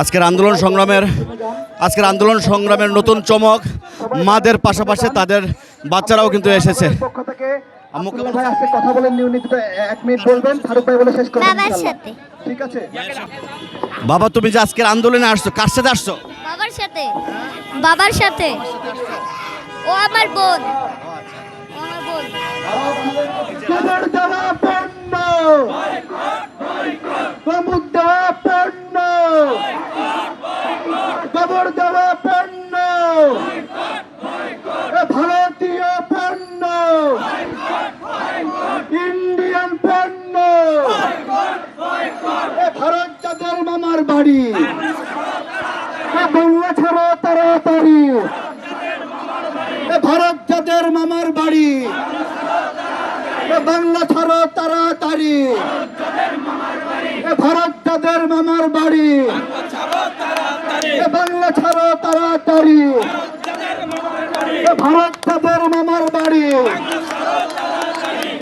আজকের আন্দোলন সংগ্রামের আজকের আন্দোলন সংগ্রামের নতুন চমক মাদের পাশাপাশি তাদের বাচ্চারাও কিন্তু এসেছে। পক্ষ থেকে আম্মু কেমন ভাই আজকে কথা বলেন এক মিনিট বলবেন ফারুক ভাই বলে শেষ বাবার সাথে। ঠিক আছে? বাবা তুমি যে আজকের আন্দোলনে আসছো কার সাথে আসছো? বাবার সাথে। বাবার সাথে। ও আমার বোন। আমার বোন কবর দেওয়া পণ্য কবর দেওয়া পণ্য কবর দেওয়া পণ্য ভারতীয় পণ্য। ইন্ডিয়ান পণ্য। ভারত যাদের মামার বাড়ি। বাংলা ছাড়ো তাড়াতাড়ি। ভারত যাদের মামার বাড়ি। বাংলা ছাড়ো তাড়াতাড়ি। ভারত তাদের মামার বাড়ি। এ ভারত তাদের মামার বাড়ি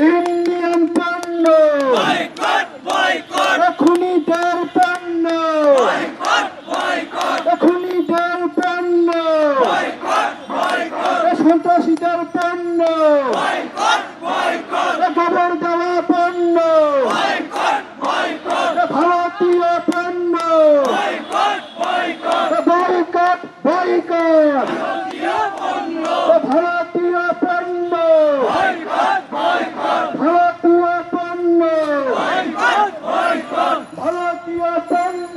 ইন্ডিয়ান পণ্য এ খুনিদের পণ্য এ খুনিদের পণ্য এ সন্ত্রাসীদের পণ্য এ গোবর দেওয়া পণ্য এ ভারতীয় পণ্য এ বয়কট বয়কট এ ভারতীয় পণ্য ভারতীয় পণ্য ভারতীয় পণ্য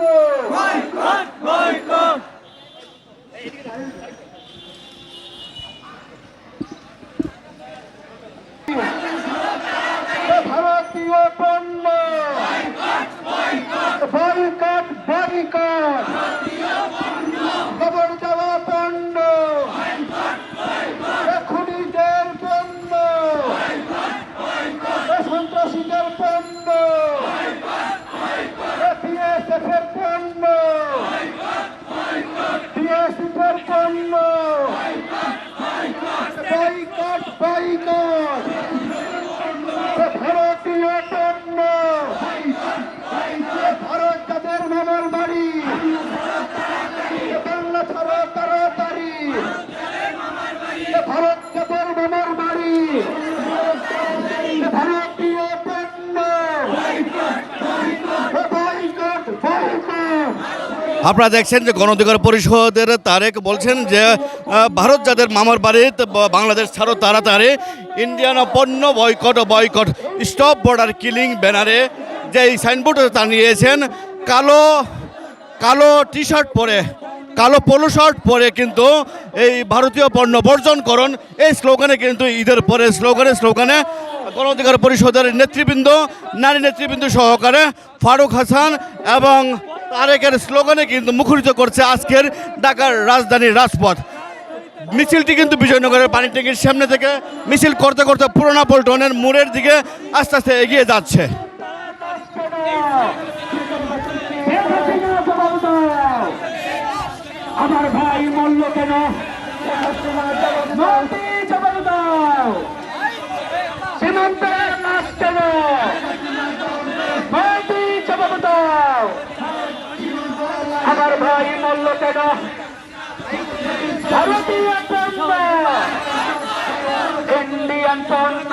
এ ভারতীয় পণ্য বয়কট বয়কট খবর দেওয়া পণ্য এ খুনিদের পণ্য এ সন্ত্রাসীদের পণ্য। বিএসএফ এর পণ্য। বিএসএফ এর পণ্য। বাইকট বয়কট এ ভারতীয় পণ্য এ ভারত যাদের মামার বাড়ি এ বাংলা ছাড়ো তাড়াতাড়ি এ ভারত যাদের মামার বাড়ি এ ভারতীয় পণ্য এ বয়কট বয়কট আপনারা দেখছেন যে গণ অধিকার পরিষদের তারেক বলছেন যে ভারত যাদের মামার বাড়িতে ব- বাংলাদেশ ছাড়ো তাড়াতাড়ি। ইন্ডিয়ান পণ্য boycott boycott stop border killing ব্যানারে যে এই সাইনবোর্ড টানিয়েছেন, কালো কালো টি শার্ট পরে, কালো পোলো শার্ট পরে কিন্তু এই ভারতীয় পণ্য বর্জন করুন। এই স্লোগানে কিন্তু ঈদের পরে স্লোগানে স্লোগানে গণ অধিকার পরিষদের নেতৃবৃন্দ, নারী নেতৃবৃন্দ সহকারে ফারুক হাসান এবং তারেকের স্লোগানে কিন্তু মুখরিত করছে আজকের ঢাকার রাজধানীর রাজপথ। মিছিলটি কিন্তু বিজয়নগরের পানি ট্যাঙ্কির সামনে থেকে মিছিল করতে করতে পুরোনা পল্টনের মোড়ের দিকে আস্তে আস্তে এগিয়ে যাচ্ছে। আমার ভাই মল্ল কেন ভারতীয় পণ্য ইন্ডিয়ান পণ্য